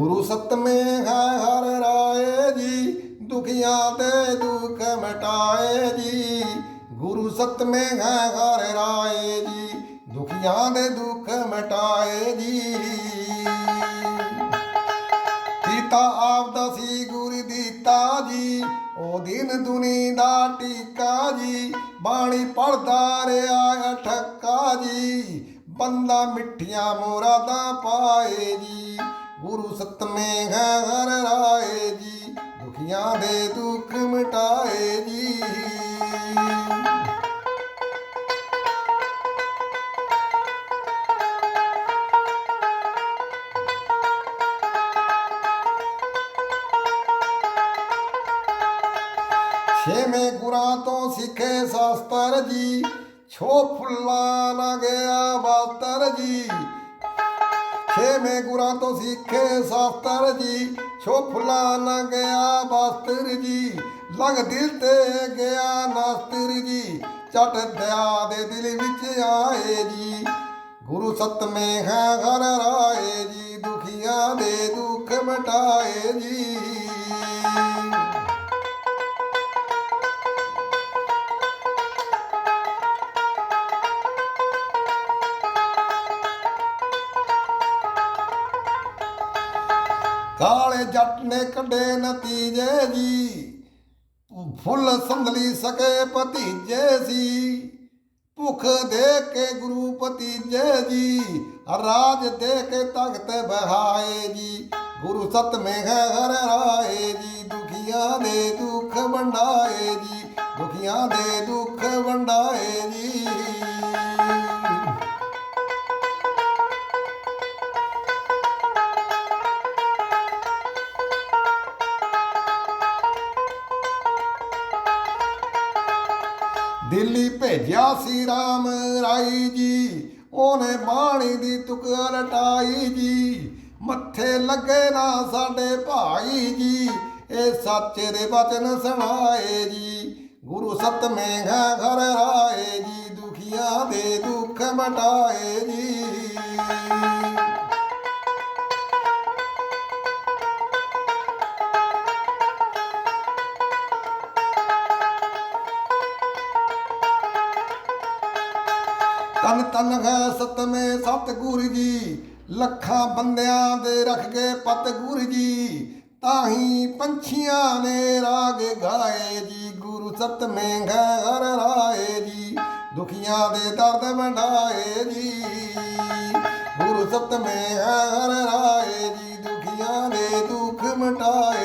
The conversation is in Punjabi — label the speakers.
Speaker 1: ਗੁਰੂ ਸਤਮੇ ਹੈ, ਹਰ ਰਾਏ ਜੀ। ਦੁਖੀਆਂ ਦੇ ਦੁੱਖ ਮਿਟਾਏ ਜੀ। ਗੁਰੂ ਸਤਮੇ ਹੈ, ਹਰ ਰਾਏ ਜੀ। ਦੁਖੀਆਂ ਦੇ ਦੁੱਖ ਮਟਾਏ ਜੀ। ਪਿਤਾ ਆਪ ਦਾ ਸੀ ਗੁਰ ਦਿੱਤਾ ਜੀ। ਉਹ ਦਿਨ ਦੁਨੀ ਦਾ ਟੀਕਾ ਜੀ। ਬਾਣੀ ਪੜਦਾ ਰਿਆ ਠੱਕਾ ਜੀ। ਬੰਦਾ ਮਿੱਠੀਆਂ ਮੁਰਾਦਾਂ ਪਾਏ ਜੀ। ਗੁਰੂ ਸਤਮੇ ਹਰ ਰਾਏ ਜੀ, ਦੁਖੀਆਂ ਦੇ ਦੁੱਖ ਮਿਟਾਏ ਜੀ। ਛੇਵੇਂ ਗੁਰਾਂ ਤੋਂ ਸਿੱਖੇ ਸ਼ਾਸਤਰ ਜੀ ਛੋ ਫੁੱਲਾਂ ਨਾ ਗਿਆ ਬਾਤਰ ਜੀ। ਛੇਵੇਂ ਗੁਰਾਂ ਤੋਂ ਸਿੱਖੇ ਸ਼ਾਸਤਰ ਜੀ ਛੋ ਫੁੱਲਾਂ ਨਾ ਗਿਆ ਬਾਸਤਰ ਜੀ ਲਗ ਦਿਲ ਤੇ ਗਿਆ ਨਾਸਤਰ ਜੀ ਚਟ ਦਇਆ ਦੇ ਦਿਲ ਵਿੱਚ ਆਏ ਜੀ। ਗੁਰੂ ਸਤਮੇ ਹੈ ਹਰ ਰਾਏ ਜੀ, ਦੁਖੀਆਂ ਦੇ ਦੁੱਖ ਮਟਾਏ ਜੀ। ਕਾਲੇ ਜੱਟ ਨੇ ਕੱਢੇ ਨਤੀਜੇ ਜੀ। ਫੁੱਲ ਸੰਭਲੀ ਸਕੇ ਭਤੀਜੇ ਸੀ। ਭੁੱਖ ਦੇ ਕੇ ਗੁਰੂ ਭਤੀਜੇ ਜੀ, ਰਾਜ ਦੇ ਕੇ ਤਖਤ ਬਹਾਏ ਜੀ। ਗੁਰੂ ਸਤਮੇ ਹੈ ਹਰ ਰਾਏ ਜੀ, ਦੁਖੀਆਂ ਦੇ ਦੁੱਖ ਵੰਡਾਏ ਜੀ। ਦੁਖੀਆਂ ਦੇ ਦੁੱਖ ਵੰਡਾਏ ਜੀ। ਦਿੱਲੀ ਭੇਜਿਆ ਸੀ ਰਾਮ ਰਾਈ ਜੀ। ਉਹਨੇ ਬਾਣੀ ਦੀ ਤੁਕ ਰਟਾਈ ਜੀ। ਮੱਥੇ ਲੱਗੇ ਨਾ ਸਾਡੇ ਭਾਈ ਜੀ। ਇਹ ਸੱਚ ਦੇ ਬਚਨ ਸੁਣਾਏ ਜੀ। ਗੁਰੂ ਸਤਮੇ ਹੈ ਘਰ ਰਾਏ ਜੀ। ਦੁਖੀਆਂ ਦੇ ਦੁੱਖ ਮਟਾਏ ਜੀ। ਤਨ ਤਨ ਹੈ ਸਤਮੇ ਸਤਿਗੁਰ ਜੀ। ਲੱਖਾਂ ਬੰਦਿਆਂ ਦੇ ਰੱਖ ਕੇ ਪਤਗੁਰ ਜੀ। ਤਾਹੀ ਪੰਛੀਆਂ ਨੇ ਰਾਗ ਗਾਏ ਜੀ। ਗੁਰੂ ਸਤਮੇ ਹੈ ਹਰ ਰਾਏ ਜੀ। ਦੁਖੀਆਂ ਦੇ ਦਰਦ ਵੰਡਾਏ ਜੀ। ਗੁਰੂ ਸਤਮੇ ਹੈ ਹਰ ਰਾਏ ਜੀ। ਦੁਖੀਆਂ ਦੇ ਦੁੱਖ ਮਟਾਏ